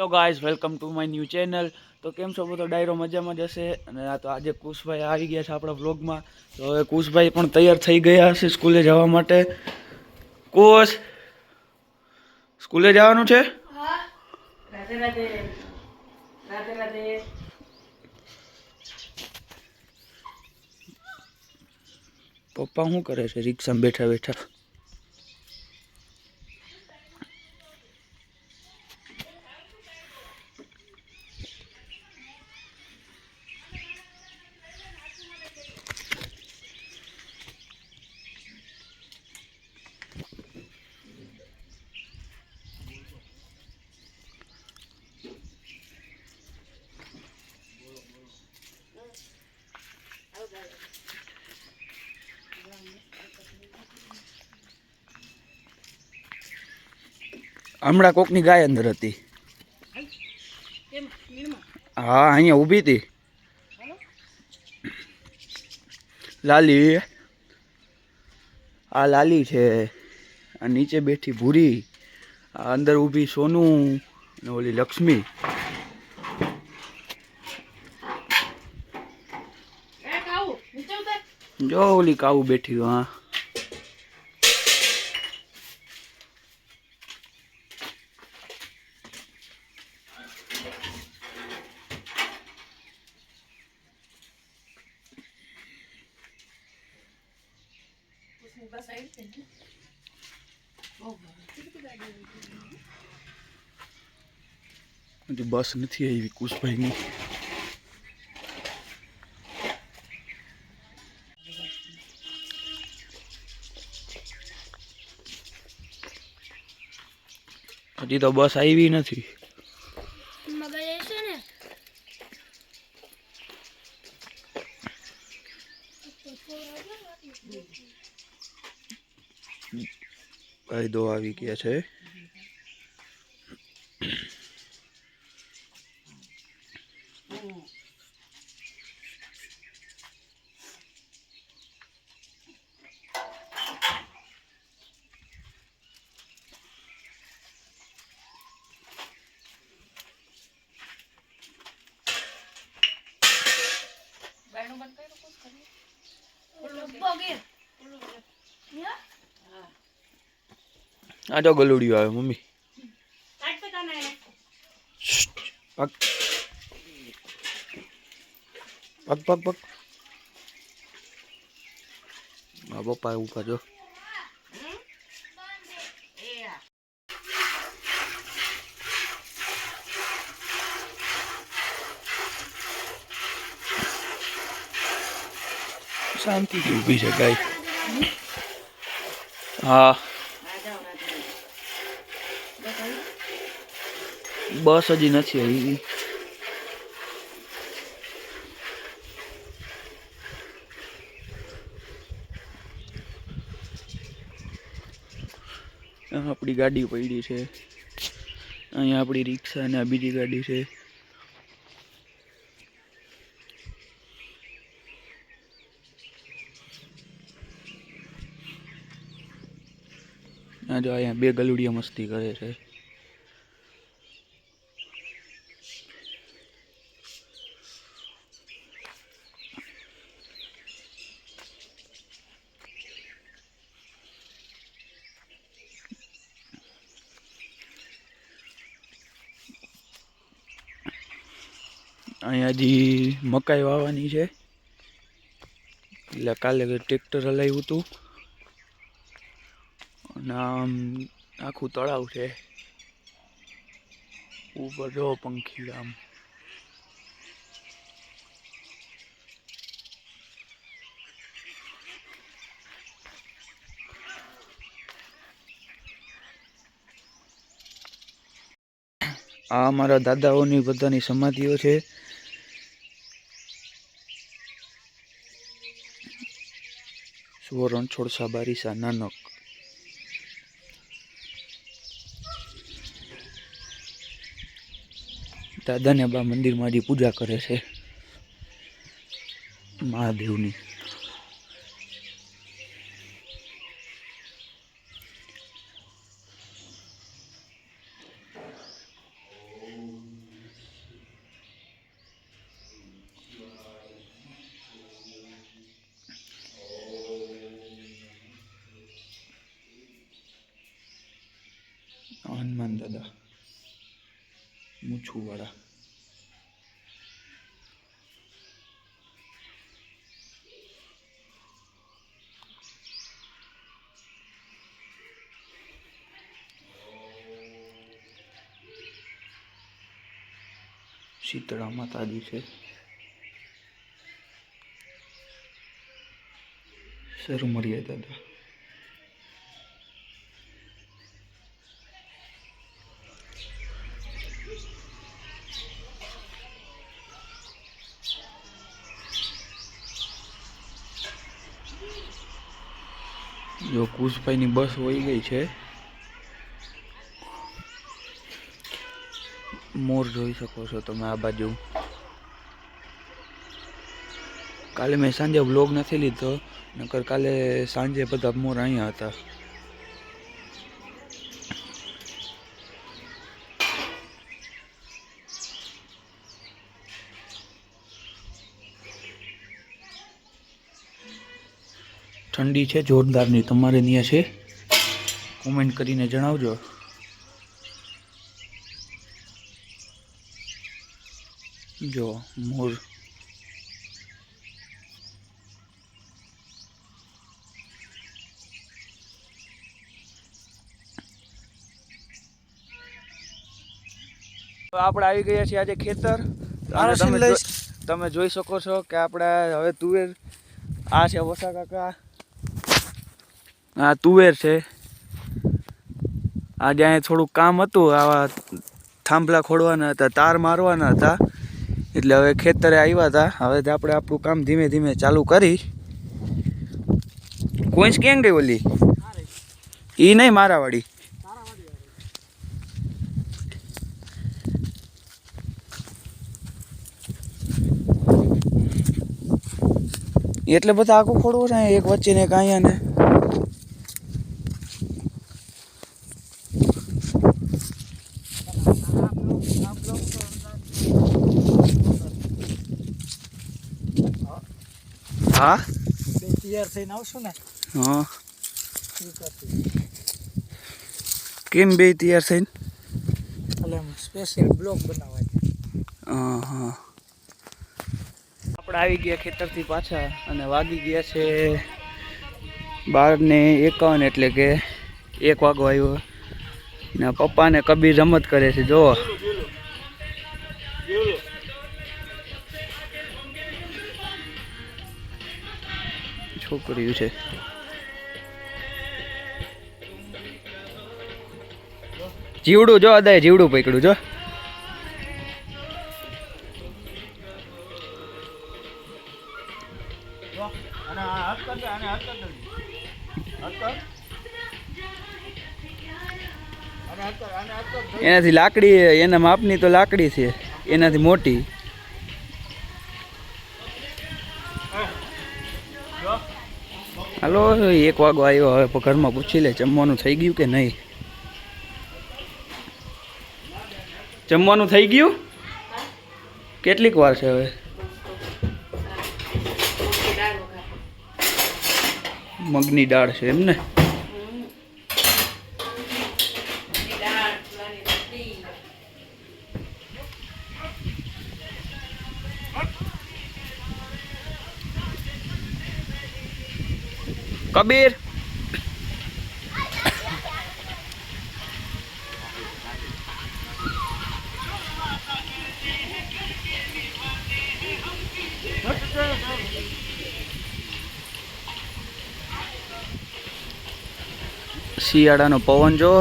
Hello guys welcome to my new channel તો કેમ છો? બધો ડાયરો મજામાં જ હશે? અને આ તો આજે કુશભાઈ આવી ગયા છે આપણા વ્લોગમાં તો હવે કુશભાઈ પણ તૈયાર થઈ ગયા છે સ્કૂલે જવા માટે. કુશ સ્કૂલે જવાનું છે? પપ્પા શું કરે છે? રિક્ષામાં બેઠા બેઠા. હમણાં કોકની ગાય અંદર હતી. હા અહીંયા ઊભી હતી. લાલી. આ લાલી છે. આ નીચે બેઠી ભૂરી. આ અંદર ઊભી સોનું અને ઓલી લક્ષ્મી. જો ઓલી કાવું બેઠી હા. હજી બસ નથી આવી કુશભાઈની. હજી તો બસ આવી નથી. Thank છે ને આવી ગયા છે. બંધ કર્યું? આ જો ગલુડિયું આવે મમ્મી. પગ. પગ પગ પગ. આ પપ્પા ઊભા જો શાંતિથી ઊભી છે ગાય. હા. બસ હજી નથી આવી. આપણી ગાડી પડી છે. અહીંયા આપણી રિક્ષા અને આ બીજી ગાડી છે. આ જો અહીંયા બે ગલુડિયા મસ્તી કરે છે. અહીંયા હજી મકાઈ વાવવાની છે. એટલે કાલે ટ્રેક્ટર હલાવ્યું હતું. અને આમ આખું તળાવ છે. ઉપર જો પંખી આમ. આ અમારા દાદાઓની બધાની સમાધિઓ છે. સુવર્ણ છોડસા બારીસા નાનક દાદાને બા મંદિરમાં હજી પૂજા કરે છે. મહાદેવની. દાદા. મૂછુવાળા શીતળા માતાજી છે. સરમરિયા દાદા. જો કુશભાઈની બસ વહી ગઈ છે. મોર જોઈ શકો છો તમે આ બાજુ. કાલે મેં સાંજે વ્લોગ નથી લીધો, નકર કાલે સાંજે બધા મોર અહીંયા હતા. ઠંડી છે જોરદારની. તમારે ત્યાં છે? કોમેન્ટ કરીને જણાવજો. જો મોર. આપણે આવી ગયા છીએ આજે ખેતર. તમે તમે જોઈ શકો છો કે આપણે હવે તુવેર આ છે વસા કાકા. આ તુવેર છે. આજે અહીંયા થોડુંક કામ હતું, આવા થાંભલા ખોડવાના હતા, તાર મારવાના હતા. એટલે હવે ખેતરે આવ્યા હતા હવે આપણે આપણું કામ ધીમે ધીમે ચાલુ કરી. કોઈ કેમ ગઈ ઓલી? એ નહીં મારાવાળી. એટલે બધા આખું ખોડવું છે એક વચ્ચે ને એક અહીંયા ને. હા? બે તૈયાર થઈને આવશું ને? હા. કેમ બે તૈયાર થઈને? એટલે સ્પેશિયલ બ્લોગ બનાવવા હા હા આપણે આવી ગયા ખેતરથી પાછા અને વાગી ગયા છે બાર ને એકાવન એટલે કે એક વાગો આવ્યો. ને પપ્પાને કબીર રમત કરે છે જો છોકરીઓ છે. જીવડું જો અદાય, જીવડું પકડ્યું, જો. એનાથી લાકડી, એના માપની તો લાકડી છે, એનાથી મોટી. હાલો એક વાગો આવ્યો, હવે ઘરમાં પૂછી લે, જમવાનું થઈ ગયું કે નહીં? જમવાનું થઈ ગયું? કેટલીક વાર છે હવે? મગની દાળ છે એમ કબીર શિયાળાનો પવન જો